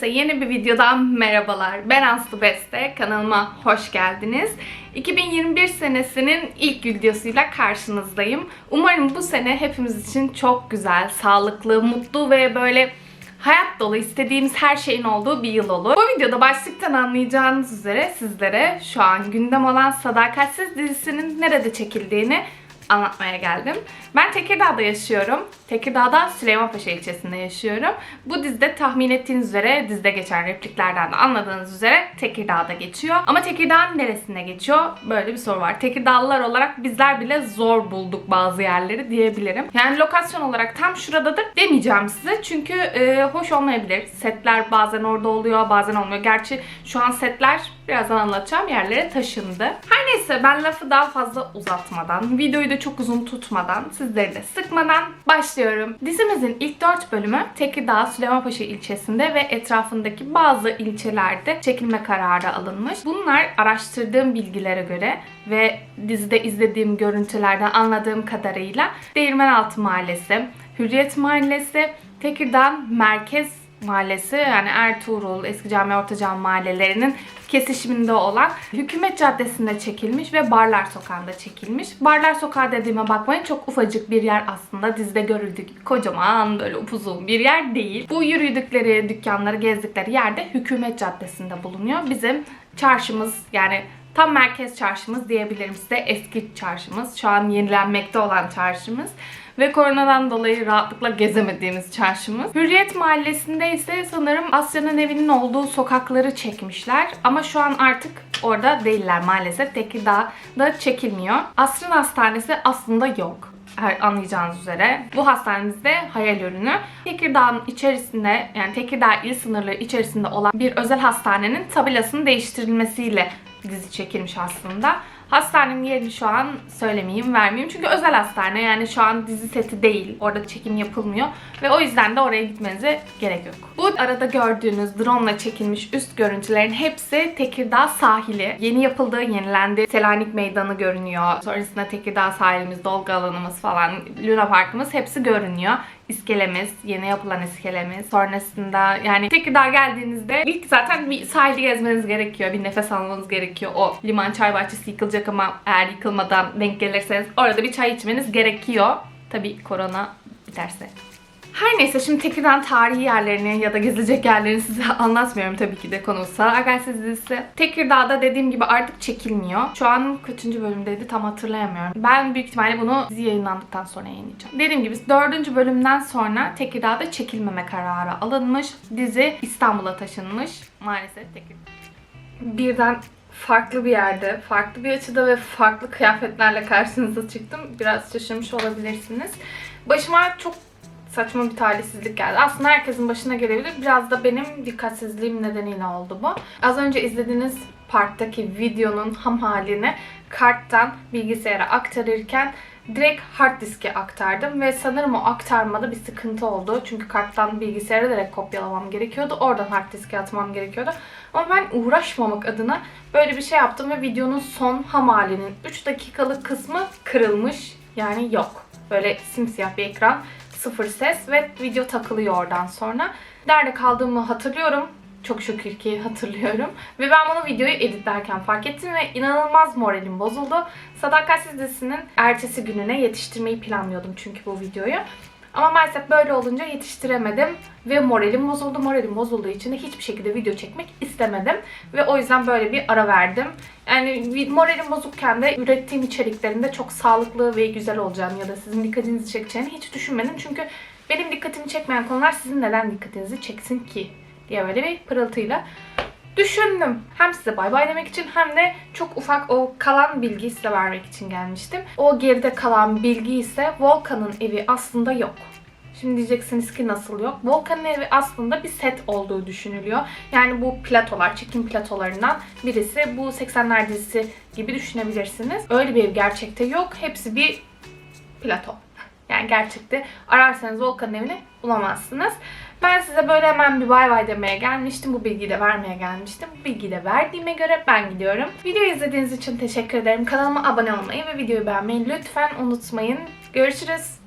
Herkese yeni bir videodan merhabalar. Ben Aslı Beste. Kanalıma hoş geldiniz. 2021 senesinin ilk videosuyla karşınızdayım. Umarım bu sene hepimiz için çok güzel, sağlıklı, mutlu ve böyle hayat dolu istediğimiz her şeyin olduğu bir yıl olur. Bu videoda başlıktan anlayacağınız üzere sizlere şu an gündem olan Sadakatsiz dizisinin nerede çekildiğini anlatmaya geldim. Ben Tekirdağ'da yaşıyorum. Tekirdağ'da Süleymanpaşa ilçesinde yaşıyorum. Bu dizide tahmin ettiğiniz üzere dizide geçen repliklerden de anladığınız üzere Tekirdağ'da geçiyor. Ama Tekirdağ'ın neresinde geçiyor? Böyle bir soru var. Tekirdağlılar olarak bizler bile zor bulduk bazı yerleri diyebilirim. Yani lokasyon olarak tam şuradadır demeyeceğim size. Çünkü e, hoş olmayabilir. Setler bazen orada oluyor bazen olmuyor. Gerçi şu an setler birazdan anlatacağım yerlere taşındı. Her neyse ben lafı daha fazla uzatmadan, videoyu da çok uzun tutmadan, sizleri de sıkmadan başlıyorum. Dizimizin ilk 4 bölümü Tekirdağ, Süleymanpaşa ilçesinde ve etrafındaki bazı ilçelerde çekilme kararı alınmış. Bunlar araştırdığım bilgilere göre ve dizide izlediğim görüntülerden anladığım kadarıyla Değirmenaltı Mahallesi, Hürriyet Mahallesi, Tekirdağ Merkez Mahallesi yani Ertuğrul, Eski Cami Orta Cami mahallelerinin kesişiminde olan Hükümet Caddesi'nde çekilmiş ve Barlar Sokağı'nda çekilmiş. Barlar Sokağı dediğime bakmayın çok ufacık bir yer aslında. Dizide görüldüğü kocaman böyle upuzun bir yer değil. Bu yürüdükleri dükkanları gezdikleri yerde Hükümet Caddesi'nde bulunuyor. Bizim çarşımız yani Tam merkez çarşımız diyebilirim size. Eski çarşımız. Şu an yenilenmekte olan çarşımız. Ve koronadan dolayı rahatlıkla gezemediğimiz çarşımız. Hürriyet Mahallesi'nde ise sanırım Asya'nın evinin olduğu sokakları çekmişler. Ama şu an artık orada değiller maalesef. Tekirdağ'da çekilmiyor. Asrın Hastanesi aslında yok anlayacağınız üzere. Bu hastanemizde hayal ürünü. Tekirdağ'ın içerisinde yani Tekirdağ il sınırları içerisinde olan bir özel hastanenin tabelasının değiştirilmesiyle dizi çekilmiş aslında. Hastanenin yerini şu an söylemeyeyim, vermeyeyim. Çünkü özel hastane yani şu an dizi seti değil. Orada çekim yapılmıyor. Ve o yüzden de oraya gitmenize gerek yok. Bu arada gördüğünüz drone ile çekilmiş üst görüntülerin hepsi Tekirdağ sahili. Yeni yapıldığı, yenilendi. Selanik Meydanı görünüyor. Sonrasında Tekirdağ sahilimiz, dolgu alanımız falan, Luna Parkımız hepsi görünüyor iskelemiz, yeni yapılan iskelemiz. Sonrasında yani Tekirdağ geldiğinizde ilk zaten bir sahili gezmeniz gerekiyor. Bir nefes almanız gerekiyor. O liman çay bahçesi yıkılacak ama eğer yıkılmadan denk gelirseniz orada bir çay içmeniz gerekiyor. Tabii korona biterse. Her neyse şimdi Tekirdağ tarihi yerlerini ya da gezilecek yerlerini size anlatmıyorum tabii ki de konusu. Agassiz dizisi. Tekirdağ'da dediğim gibi artık çekilmiyor. Şu an kaçıncı bölümdeydi tam hatırlayamıyorum. Ben büyük ihtimalle bunu dizi yayınlandıktan sonra yayınlayacağım. Dediğim gibi dördüncü bölümden sonra Tekirdağ'da çekilmeme kararı alınmış. Dizi İstanbul'a taşınmış. Maalesef Tekirdağ. Birden farklı bir yerde, farklı bir açıda ve farklı kıyafetlerle karşınıza çıktım. Biraz şaşırmış olabilirsiniz. Başıma çok saçma bir talihsizlik geldi. Aslında herkesin başına gelebilir. Biraz da benim dikkatsizliğim nedeniyle oldu bu. Az önce izlediğiniz parttaki videonun ham halini karttan bilgisayara aktarırken direkt hard diske aktardım ve sanırım o aktarmada bir sıkıntı oldu. Çünkü karttan bilgisayara direkt kopyalamam gerekiyordu. Oradan hard diske atmam gerekiyordu. Ama ben uğraşmamak adına böyle bir şey yaptım ve videonun son ham halinin 3 dakikalık kısmı kırılmış. Yani yok. Böyle simsiyah bir ekran sıfır ses ve video takılıyor oradan sonra. Nerede kaldığımı hatırlıyorum. Çok şükür ki hatırlıyorum. Ve ben bunu videoyu editlerken fark ettim ve inanılmaz moralim bozuldu. Sadakatsiz dizisinin ertesi gününe yetiştirmeyi planlıyordum çünkü bu videoyu. Ama maalesef böyle olunca yetiştiremedim ve moralim bozuldu. Moralim bozulduğu için de hiçbir şekilde video çekmek istemedim. Ve o yüzden böyle bir ara verdim. Yani moralim bozukken de ürettiğim içeriklerin de çok sağlıklı ve güzel olacağını ya da sizin dikkatinizi çekeceğini hiç düşünmedim. Çünkü benim dikkatimi çekmeyen konular sizin neden dikkatinizi çeksin ki diye böyle bir pırıltıyla düşündüm. Hem size bay bay demek için hem de çok ufak o kalan bilgiyi size vermek için gelmiştim. O geride kalan bilgi ise Volkan'ın evi aslında yok. Şimdi diyeceksiniz ki nasıl yok? Volkan'ın evi aslında bir set olduğu düşünülüyor. Yani bu platolar, çekim platolarından birisi. Bu 80'ler dizisi gibi düşünebilirsiniz. Öyle bir ev gerçekte yok. Hepsi bir plato. Yani gerçekte ararsanız Volkan'ın evini bulamazsınız. Ben size böyle hemen bir bay bay demeye gelmiştim. Bu bilgiyi de vermeye gelmiştim. Bu bilgiyi de verdiğime göre ben gidiyorum. Videoyu izlediğiniz için teşekkür ederim. Kanalıma abone olmayı ve videoyu beğenmeyi lütfen unutmayın. Görüşürüz.